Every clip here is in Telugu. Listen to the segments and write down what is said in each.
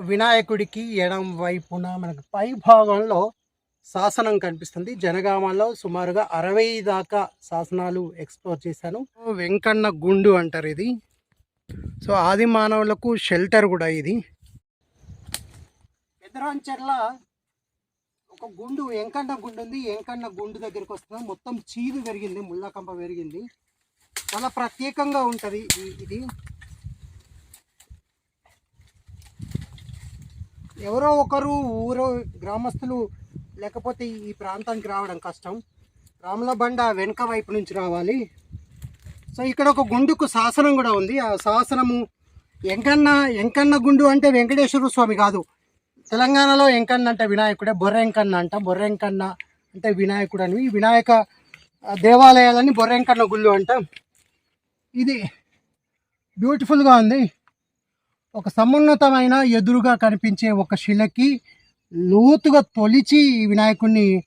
వినాయకుడికి ఎడం వైపున మనకు పై భాగంలో శాసనం కనిపిస్తుంది. జనగామలో సుమారుగా అరవై దాకా శాసనాలు ఎక్స్ప్లోర్ చేశాను. వెంకన్న గుండు అంటారు ఇది. సో ఆది మానవులకు షెల్టర్ కూడా ఇది. పెదరాంచెర్ల ఒక గుండు వెంకన్న గుండు ఉంది. వెంకన్న గుండు దగ్గరికి వస్తున్నాం. మొత్తం చీదు పెరిగింది ముళ్ళకంప పెరిగింది చాలా ప్రత్యేకంగా ఉంటుంది ఇది. ఎవరో ఒకరు ఊరు గ్రామస్తులు లేకపోతే ఈ ప్రాంతానికి రావడం కష్టం. రామలబండ వెనుక వైపు నుంచి రావాలి. సో ఇక్కడ ఒక గుండుకు శాసనం కూడా ఉంది. ఆ శాసనము ఎంకన్న ఎంకన్న గుండు అంటే వెంకటేశ్వర స్వామి కాదు. తెలంగాణలో ఎంకన్న అంటే వినాయకుడే బొర్రెంకన్న అంట. బొర్రెంకన్న అంటే వినాయకుడు అని. ఈ వినాయక ఆ, దేవాలయాలని బొర్రెంకన్న గుళ్ళు అంట. ఇది బ్యూటిఫుల్గా ఉంది. ఒక సమున్నతమైన ఎదురుగా కనిపించే ఒక శిలకి లోతుగా తొలిచి ఈ వినాయకుడిని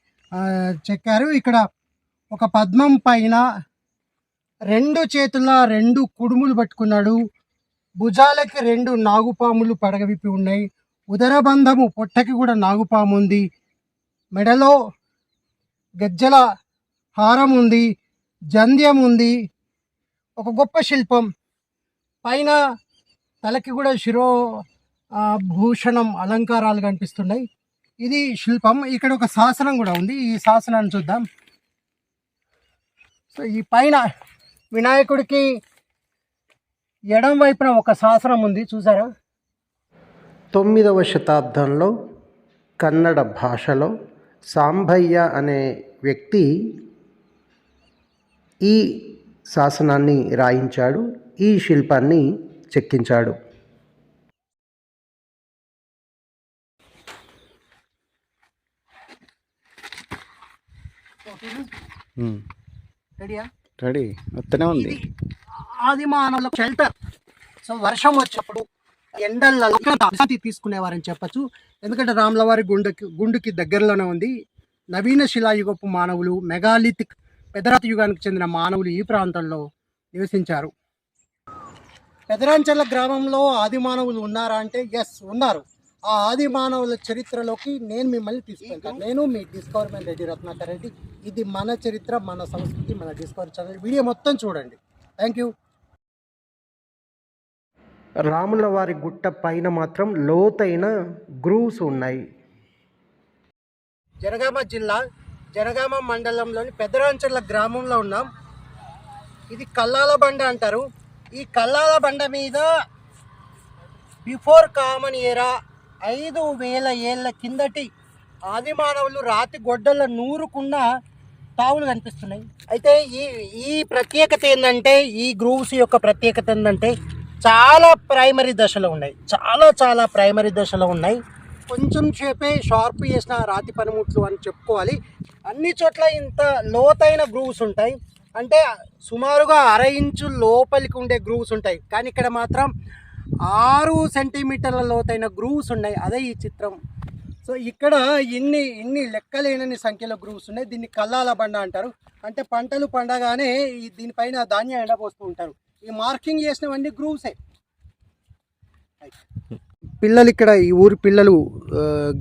చెక్కారు. ఇక్కడ ఒక పద్మం పైన రెండు చేతుల రెండు కుడుములు పట్టుకున్నాడు. భుజాలకి రెండు నాగుపాములు పడగవిప్పి ఉన్నాయి. ఉదరబంధము పొట్టకి కూడా నాగుపాము ఉంది. మెడలో గజ్జల హారం ఉంది. జంధ్యం ఉంది. ఒక గొప్ప శిల్పం. పైన తలకి కూడా శిరో భూషణం అలంకారాలు కనిపిస్తున్నాయి. ఇది శిల్పం. ఇక్కడ ఒక శాసనం కూడా ఉంది. ఈ శాసనాన్ని చూద్దాం. సో ఈ పైన వినాయకుడికి ఎడం వైపున ఒక శాసనం ఉంది. చూసారా? తొమ్మిదవ శతాబ్దంలో కన్నడ భాషలో సాంభయ్య అనే వ్యక్తి ఈ శాసనాన్ని రాయించాడు. ఈ శిల్పాన్ని చెక్కించాడు. రెడీయా రెడీ వస్తూనే ఉంది. ఆది మానవులకు షెల్టర్ సో వర్షం వచ్చినప్పుడు ఎండల్లో విశ్రాంతి తీసుకునేవారని చెప్పచ్చు. ఎందుకంటే రాములవారి గుండెకి గుండుకి దగ్గరలోనే ఉంది. నవీన శిలాయుగపు మానవులు మెగాలిథిక్ పెదరాతి యుగానికి చెందిన మానవులు ఈ ప్రాంతంలో నివసించారు. పెదరాంచల గ్రామంలో ఆది మానవులు ఉన్నారా అంటే ఎస్ ఉన్నారు. ఆ ఆది మానవుల చరిత్రలోకి నేను మిమ్మల్ని తీసుకెళ్తాను. నేను మీ డిస్కవర్మెంట్ రెడ్డి రత్నాకర్ రెడ్డి. ఇది మన చరిత్ర మన సంస్కృతి మన డిస్కవర్ ఛానల్ వీడియో మొత్తం చూడండి. థ్యాంక్ యూ రాముల వారి గుట్ట పైన మాత్రం లోతైన గ్రూవ్స్ ఉన్నాయి. జనగామ జిల్లా జనగామ మండలంలోని పెదరాంచర్ల గ్రామంలో ఉన్నాం. ఇది కల్లాల బండ అంటారు. ఈ కల్లాల బండ మీద బిఫోర్ కామన్ ఏరా ఐదు వేల ఏళ్ళ కిందటి ఆదిమానవులు రాతి గొడ్డల నూరుకున్న తావులు కనిపిస్తున్నాయి. అయితే ఈ ఈ ప్రత్యేకత ఏంటంటే ఈ గ్రూవ్స్ యొక్క ప్రత్యేకత ఏంటంటే చాలా ప్రైమరీ దశలో ఉన్నాయి. చాలా చాలా ప్రైమరీ దశలో ఉన్నాయి. కొంచెం సేపే షార్ప్ చేసిన రాతి పనిముట్లు అని చెప్పుకోవాలి. అన్ని చోట్ల ఇంత లోతైన గ్రూవ్స్ ఉంటాయి. అంటే సుమారుగా అర ఇంచు లోపలికి ఉండే గ్రూవ్స్ ఉంటాయి. కానీ ఇక్కడ మాత్రం ఆరు సెంటీమీటర్ల లోతైన గ్రూవ్స్ ఉన్నాయి. అదే ఈ చిత్రం. సో ఇక్కడ ఇన్ని ఇన్ని లెక్కలేనని సంఖ్యలో గ్రూవ్స్ ఉన్నాయి. దీన్ని కల్లాల బండ అంటారు. అంటే పంటలు పండగానే ఈ దీనిపైన ధాన్యం ఎండపోస్తూ ఉంటారు. ఈ మార్కింగ్ చేసినవన్నీ గ్రూవ్సే పిల్లలు ఇక్కడ ఈ ఊరి పిల్లలు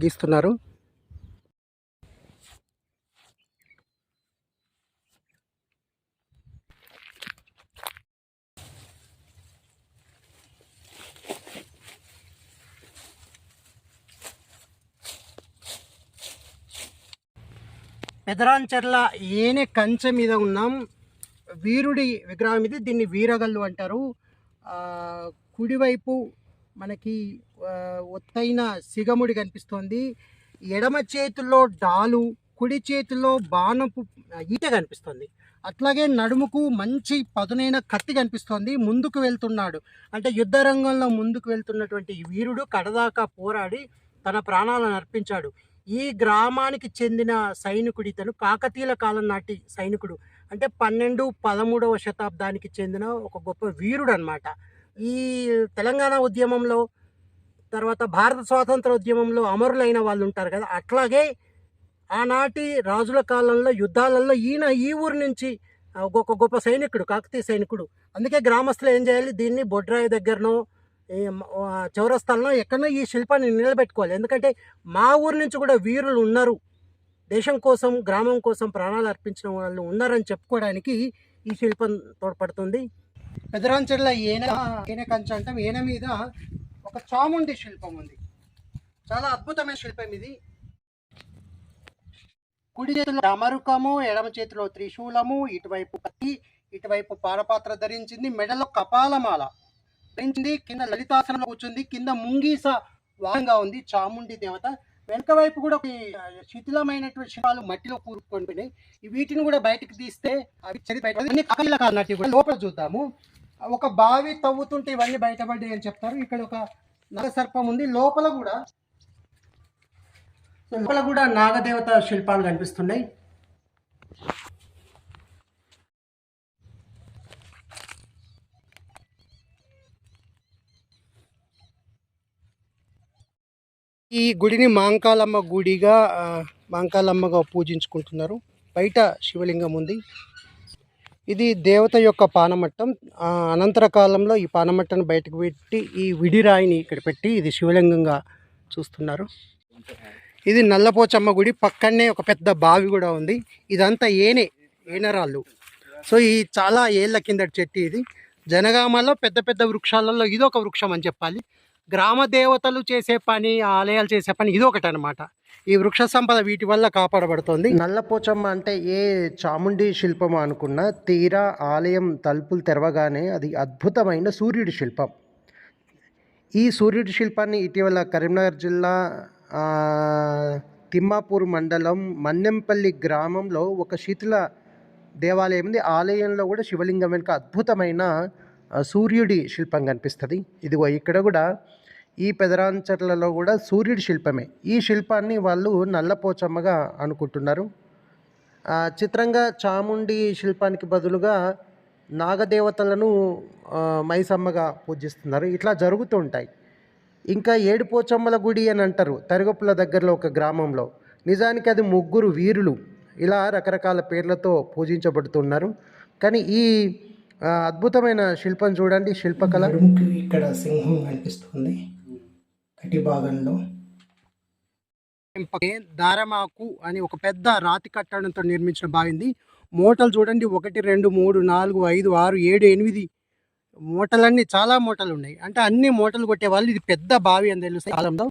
గీస్తున్నారు. పెదరాంచర్ల ఏనే కంచె మీద ఉన్నాం. వీరుడి విగ్రహం ఇది దీన్ని వీరగల్లు అంటారు. కుడివైపు మనకి ఒత్తైన సిగముడి కనిపిస్తోంది. ఎడమ చేతిలో డాలు కుడి చేతిలో బాణపు ఈట కనిపిస్తుంది. అట్లాగే నడుముకు మంచి పదునైన కత్తి కనిపిస్తోంది. ముందుకు వెళ్తున్నాడు. అంటే యుద్ధ రంగంలో ముందుకు వెళ్తున్నటువంటి వీరుడు కడదాకా పోరాడి తన ప్రాణాలను అర్పించాడు. ఈ గ్రామానికి చెందిన సైనికుడు ఇతను కాకతీయుల కాలం నాటి సైనికుడు. అంటే పన్నెండు పదమూడవ శతాబ్దానికి చెందిన ఒక గొప్ప వీరుడు అనమాట ఈ తెలంగాణ ఉద్యమంలో తర్వాత భారత స్వాతంత్ర ఉద్యమంలో అమరులైన వాళ్ళు ఉంటారు కదా అట్లాగే ఆనాటి రాజుల కాలంలో యుద్ధాలలో ఈయన ఈ ఊరు నుంచి ఒక గొప్ప సైనికుడు కాకతీయ సైనికుడు. అందుకే గ్రామస్తులు ఏం చేయాలి? దీన్ని బొడ్రాయి దగ్గరనో చౌరస్థానంలో ఎక్కడన్నా ఈ శిల్పాన్ని నిలబెట్టుకోవాలి. ఎందుకంటే మా ఊరు నుంచి కూడా వీరులు ఉన్నారు. దేశం కోసం గ్రామం కోసం ప్రాణాలు అర్పించిన వాళ్ళు ఉన్నారని చెప్పుకోవడానికి ఈ శిల్పం తోడ్పడుతుంది. పెదరాంచెర్ల ఏన ఏన కంచ అంటాం. ఏన మీద ఒక చాముండి శిల్పం ఉంది. చాలా అద్భుతమైన శిల్పం ఇది. కుడి చేతిలో అమరుకము ఎడమ చేతిలో త్రిశూలము ఇటువైపు కత్తి ఇటువైపు పారపాత్ర ధరించింది మెడలో కపాలమాల. ధరించింది కింద లలితాసనంలో కూర్చుంది. కింద ముంగీస వారంగా ఉంది. చాముండి దేవత. వెనక వైపు కూడా ఒక శిథిలమైనటువంటి శిల్పాలు మట్టిలో కూరుకొని వీటిని కూడా బయటకు తీస్తే అవి చెరి బయట అన్ని కూడా లోపల చూద్దాము. ఒక బావి తవ్వుతుంటే ఇవన్నీ బయటపడ్డాయి అని చెప్తారు. ఇక్కడ ఒక నాగసర్పం ఉంది. లోపల కూడా లోపల కూడా నాగదేవత శిల్పాలు కనిపిస్తున్నాయి. ఈ గుడిని మాంకాలమ్మ గుడిగా మాంకాలమ్మగా పూజించుకుంటున్నారు. బయట శివలింగం ఉంది. ఇది దేవత యొక్క పానమట్టం. అనంతర కాలంలో ఈ పానమట్టను బయటకు పెట్టి ఈ విడిరాయిని ఇక్కడ పెట్టి ఇది శివలింగంగా చూస్తున్నారు. ఇది నల్లపోచమ్మ గుడి. పక్కనే ఒక పెద్ద బావి కూడా ఉంది. ఇదంతా ఏనే ఏనరాళ్ళు. సో ఈ చాలా ఏళ్ళ కిందటి చెట్టు ఇది. జనగామలో పెద్ద పెద్ద వృక్షాలలో ఇది ఒక వృక్షం అని చెప్పాలి. గ్రామ దేవతలు చేసే పని ఆలయాలు చేసే పని ఇది ఒకటి అనమాట ఈ వృక్ష సంపద వీటి వల్ల కాపాడబడుతోంది. నల్లపోచమ్మ అంటే ఏ చాముండి శిల్పం అనుకున్న తీరా ఆలయం తలుపులు తెరవగానే అది అద్భుతమైన సూర్యుడి శిల్పం. ఈ సూర్యుడి శిల్పాన్ని ఇటీవల కరీంనగర్ జిల్లా తిమ్మాపూర్ మండలం మన్నెంపల్లి గ్రామంలో ఒక శిథిల దేవాలయం ఉంది. ఆలయంలో కూడా శివలింగం వెనుక అద్భుతమైన సూర్యుడి శిల్పం కనిపిస్తుంది. ఇదిగో ఇక్కడ కూడా ఈ పెదరాంచర్లలో కూడా సూర్యుడి శిల్పమే. ఈ శిల్పాన్ని వాళ్ళు నల్లపోచమ్మగా అనుకుంటున్నారు. చిత్రంగా చాముండి శిల్పానికి బదులుగా నాగదేవతలను మైసమ్మగా పూజిస్తున్నారు. ఇట్లా జరుగుతూ ఉంటాయి. ఇంకా ఏడుపోచమ్మల గుడి అని అంటారు. తరిగొప్పుల దగ్గరలో ఒక గ్రామంలో. నిజానికి అది ముగ్గురు వీరులు. ఇలా రకరకాల పేర్లతో పూజించబడుతున్నారు. కానీ ఈ అద్భుతమైన శిల్పం చూడండి శిల్పకళ. ఇక్కడ సింహం కనిపిస్తుంది కటి భాగంలో. దారమాకు అని ఒక పెద్ద రాతి కట్టడంతో నిర్మించిన బావింది. మూటలు చూడండి ఒకటి రెండు మూడు నాలుగు ఐదు ఆరు ఏడు ఎనిమిది మూటలన్నీ చాలా మూటలు ఉన్నాయి. అంటే అన్ని మూటలు కొట్టే వాళ్ళు ఇది పెద్ద బావి అని తెలుసు కాలంలో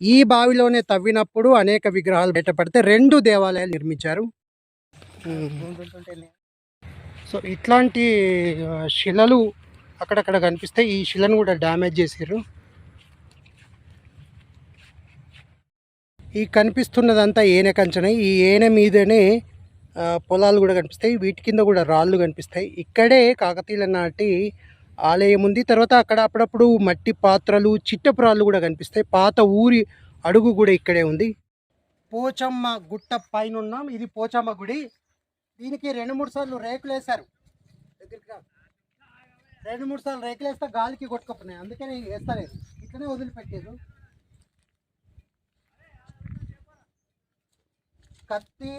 ఈ బావిలోనే తవ్వినప్పుడు అనేక విగ్రహాలు బయటపడితే రెండు దేవాలయాలు నిర్మించారు. సో ఇట్లాంటి శిలలు అక్కడక్కడ కనిపిస్తాయి ఈ శిలను కూడా డ్యామేజ్ చేసారు ఈ కనిపిస్తున్నదంతా ఏనె కంచనే ఈ ఏనె మీదనే పొలాలు కూడా కనిపిస్తాయి. వీటి కింద కూడా రాళ్ళు కనిపిస్తాయి. ఇక్కడే కాకతీయుల నాటి ఆలయం ఉంది. తర్వాత అక్కడ అప్పుడప్పుడు మట్టి పాత్రలు చిట్టపు రాళ్ళు కూడా కనిపిస్తాయి. పాత ఊరి అడుగు కూడా ఇక్కడే ఉంది. పోచమ్మ గుట్ట పైన ఉన్నాం ఇది పోచమ్మ గుడి. దీనికి రెండు మూడు సార్లు రేకులు వేశారు. దగ్గరికి రెండు మూడు సార్లు రేకులు వేస్తే గాలికి కొట్టుకుపోయినాయి అందుకని వేస్తలేదు. ఇట్లనే వదిలిపెట్టారు కత్తి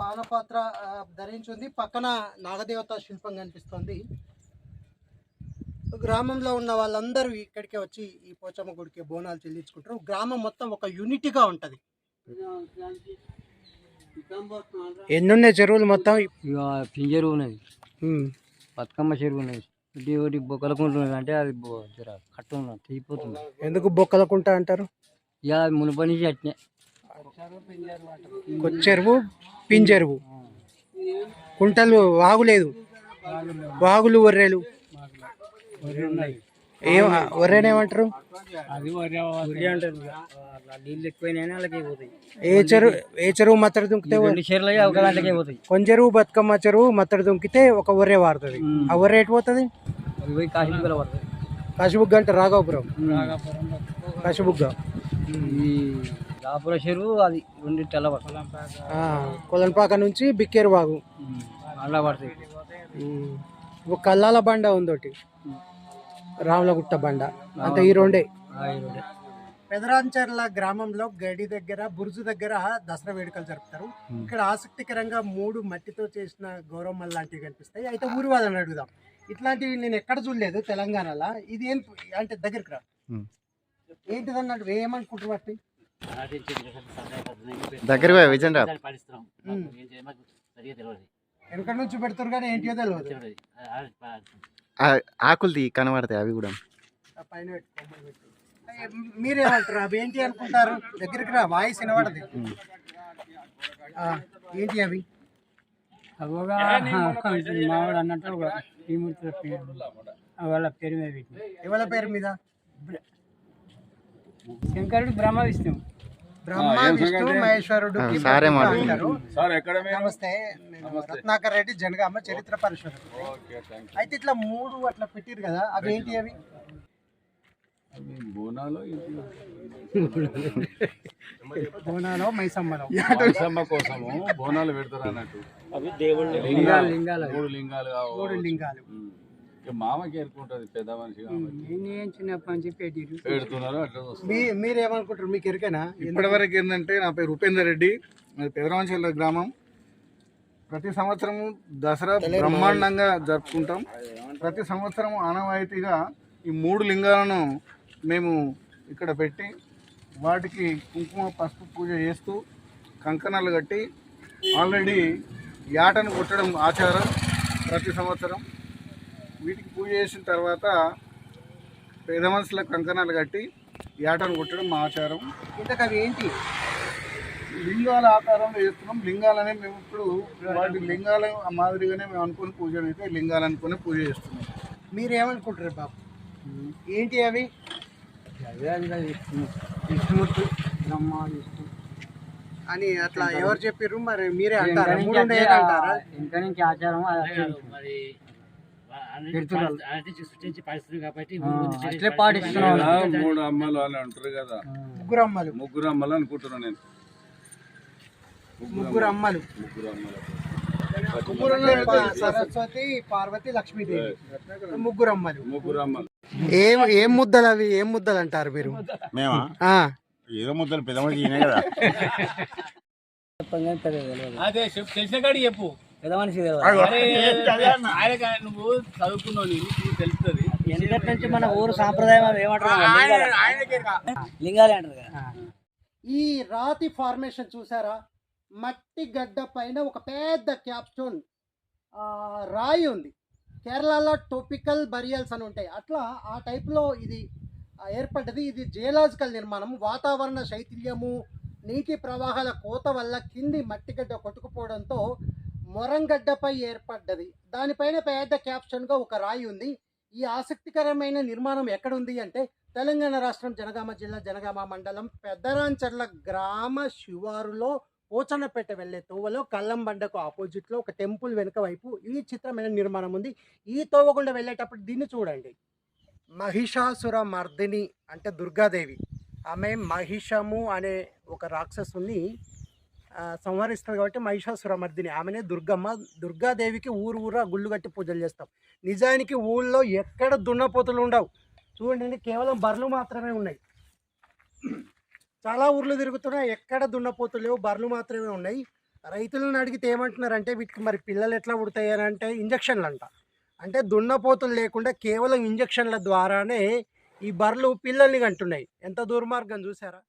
పానపాత్ర ఆ, ధరించి ఉంది పక్కన నాగదేవత శిల్పం కనిపిస్తుంది. గ్రామంలో ఉన్న వాళ్ళందరూ ఇక్కడికే వచ్చి ఈ పోచమ్మ గుడికి బోనాలు చెల్లించుకుంటారు. గ్రామం మొత్తం ఒక యూనిటీగా ఉంటుంది. ఎన్నున్నాయి చెరువులు మొత్తం? పింజరు ఉన్నది. బతుకమ్మ చెరువు ఉన్నది ఒకటి బొక్కలకుంటున్నది అంటే అది జర కట్టు ఉన్నది తెగిపోతుంది ఎందుకు బొక్కలకుంటా అంటారు? ఇక మునుపటి నుంచి అట్నే. కొచ్చెరువు పింజెరువు కుంటలు వాగులేదు. వాగులు ఒర్రెలు ఏం ఒర్రెనేమంటారు అది వరి అంటారు నీళ్ళు ఎక్కువైనా వాళ్ళకి పోతాయి. ఏ చెరువు ఏ చెరువు మత్తడి దుంకితే పోతాయి. కొంచెరువు బతుకమ్మ చెరువు మత్తడి దుంకితే ఒక ఒర్రె వారుతుంది ఆ ఒర్రె ఎటు పోతుంది? కాశీబుగ్గ అంటే రాఘవపురం. రాపుర చెరువు అది రెండు తెల్ల పడతాయి. ఆ, కొలన్పాక నుంచి బిక్కేరు వాగు అలా. ఒక కల్లాల బండ ఉంది ఒకటి రాములగుట్ట బండ. అంతే ఈ రెండే. పెదరాంచర్ల గ్రామంలో గడి దగ్గర బురుజు దగ్గర దసరా వేడుకలు జరుపుతారు. ఇక్కడ ఆసక్తికరంగా మూడు మట్టితో చేసిన గౌరమ్మలు లాంటివి కనిపిస్తాయి. అయితే ఊరి వాళ్ళని అడుగుదాం. ఇట్లాంటివి నేను ఎక్కడ చూడలేదు తెలంగాణలో. ఇది ఏం అంటే దగ్గరికి రా. ఏంటిది అన్నట్టు ఏమనుకుంటారు వాటిని దగ్గరికి పోయి విజయన్ రా. ఉమ్. వెనక నుంచి పెడతారు కానీ ఏంటియో తెలియదు ఆకులు తీ కనబడతాయి అవి కూడా. ఆ పైన మీరేమంటారు? అవి ఏంటి అనుకుంటారు? దగ్గరికి రా వాయిస్ వినబడదు. ఏంటి అవి? అవగా మావాడు అన్నట్టు పేరు వాళ్ళ పేరు మీద పెట్టింది ఎవరి పేరు మీద? శంకరుడు బ్రహ్మ విష్ణువు బ్రహ్మ విష్ణు మహేశ్వరుడు సారే? నమస్తే నేను రత్నాకర్ రెడ్డి జనగామ చరిత్ర పరిశోధన అయితే ఇట్లా మూడు అట్లా పెట్టిరు కదా అవి ఏంటి అవి? బోనాలు బోనాలో మైసమ్మలో. మైసమ్మ కోసము బోనాలు పెడతారు అన్నట్టు. లింగాలు. లింగాలు. మూడు లింగాలు. మూడు లింగాలు. మామకి ఏరుకుంటది పెద్ద మనిషి కాబట్టి. నేను చిన్నప్పటి నుంచి పెట్టిరు. పెడుతున్నారు అట్లా చూస్తారు మీ మీరేమనుకుంటారు మీకు ఎరికేనా? ఇప్పటివరకు ఏంటంటే నా పేరు ఉపేందర్ రెడ్డి మాది గ్రామం. ప్రతి సంవత్సరం దసరా బ్రహ్మాండంగా జరుపుకుంటాం. ప్రతి సంవత్సరం ఆనవాయితీగా ఈ మూడు లింగాలను మేము ఇక్కడ పెట్టి వాటికి కుంకుమ పసుపు పూజ చేస్తూ కంకణాలు కట్టి ఆల్రెడీ యాటను కొట్టడం ఆచారం ప్రతి సంవత్సరం. వీటికి పూజ చేసిన తర్వాత పేద మనుషులకు కంకణాలు కట్టి యాటను కొట్టడం మా ఆచారం. ఇంతకు అవి ఏంటి? లింగాల ఆకారంలో చేస్తున్నాం. లింగాలనే మేము ఇప్పుడు వాటి లింగాల మాదిరిగానే మేము అనుకుని పూజ అయితే లింగాలు అనుకుని పూజ చేస్తున్నాం. మీరేమనుకుంటారు బాబు? ఏంటి అవి? అదే అది కాదు విష్ణు విష్ణుమూర్తి బ్రహ్మ విష్ణు. అని అట్లా ఎవరు చెప్పారు మరి మీరే అంటారా? ఇంకా నుంచి ఆచారం మూడు అమ్మలు అని అంటారు కదా. ముగ్గురు అమ్మలు. ముగ్గురు అమ్మలు అనుకుంటున్నాను నేను. ముగ్గురు అమ్మలు. ముగ్గురు అమ్మలు. సరస్వతి పార్వతి లక్ష్మీదేవి. ముగ్గురు అమ్మలు. ముగ్గురు అమ్మలు. ఏం ఏం ముద్దలు అవి? ఏం ముద్దలు అంటారు మీరు? మేమా? ఆ, ఏదో ముద్దలు పెద్ద కదా. అదే తెలిసిన కాడి చెప్పు. పెద్ద మనిషి నువ్వు చదువుకున్నావు నీకు తెలుస్తుంది. వెనకటి నుంచి మన ఊరు సాంప్రదాయం ఏమంటారు? లింగాలు. అంటారు. కదా. ఈ రాతి ఫార్మేషన్ చూసారా? మట్టి గడ్డ పైన ఒక పెద్ద క్యాప్స్టోన్ రాయి ఉంది. కేరళలో టోపికల్ బరియల్స్ అని ఉంటాయి. అట్లా ఆ టైప్లో ఇది ఏర్పడ్డది. ఇది జియలాజికల్ నిర్మాణం. వాతావరణ శైథిల్యము నీటి ప్రవాహాల కోత వల్ల కింది మట్టిగడ్డ కొట్టుకుపోవడంతో మొరంగడ్డపై ఏర్పడ్డది. దానిపైన పెద్ద క్యాప్షన్గా ఒక రాయి ఉంది. ఈ ఆసక్తికరమైన నిర్మాణం ఎక్కడ ఉంది అంటే తెలంగాణ రాష్ట్రం జనగామ జిల్లా జనగామ మండలం పెద్దరాంచర్ల గ్రామ శివారులో పోచనపేట వెళ్ళే తోవలో కల్లంబండకు ఆపోజిట్లో ఒక టెంపుల్ వెనుక వైపు ఈ చిత్రమైన నిర్మాణం ఉంది. ఈ తోవ గుండా వెళ్ళేటప్పుడు దీన్ని చూడండి. మహిషాసుర మర్దిని అంటే దుర్గాదేవి. ఆమె మహిషము అనే ఒక రాక్షసుని సంహరిస్తుంది కాబట్టి మహిషాసురమర్దిని. ఆమెనే దుర్గమ్మ. దుర్గాదేవికి ఊరు ఊరా గుళ్ళు కట్టి పూజలు చేస్తాం. నిజానికి ఊళ్ళో ఎక్కడ దున్నపోతులు ఉండవు. చూడండి కేవలం బర్రెలు మాత్రమే ఉన్నాయి. చాలా ఊర్లు తిరుగుతున్నాయి ఎక్కడ దున్నపోతులు లేవు బర్రెలు మాత్రమే ఉన్నాయి. రైతులను అడిగితే ఏమంటున్నారంటే వీటికి మరి పిల్లలు ఎట్లా పుడతాయి అని అంటే ఇంజక్షన్లు అంట అంటే దున్నపోతులు లేకుండా కేవలం ఇంజక్షన్ల ద్వారానే ఈ బర్రెలు పిల్లల్ని కంటున్నాయి. ఎంత దుర్మార్గం చూసారా?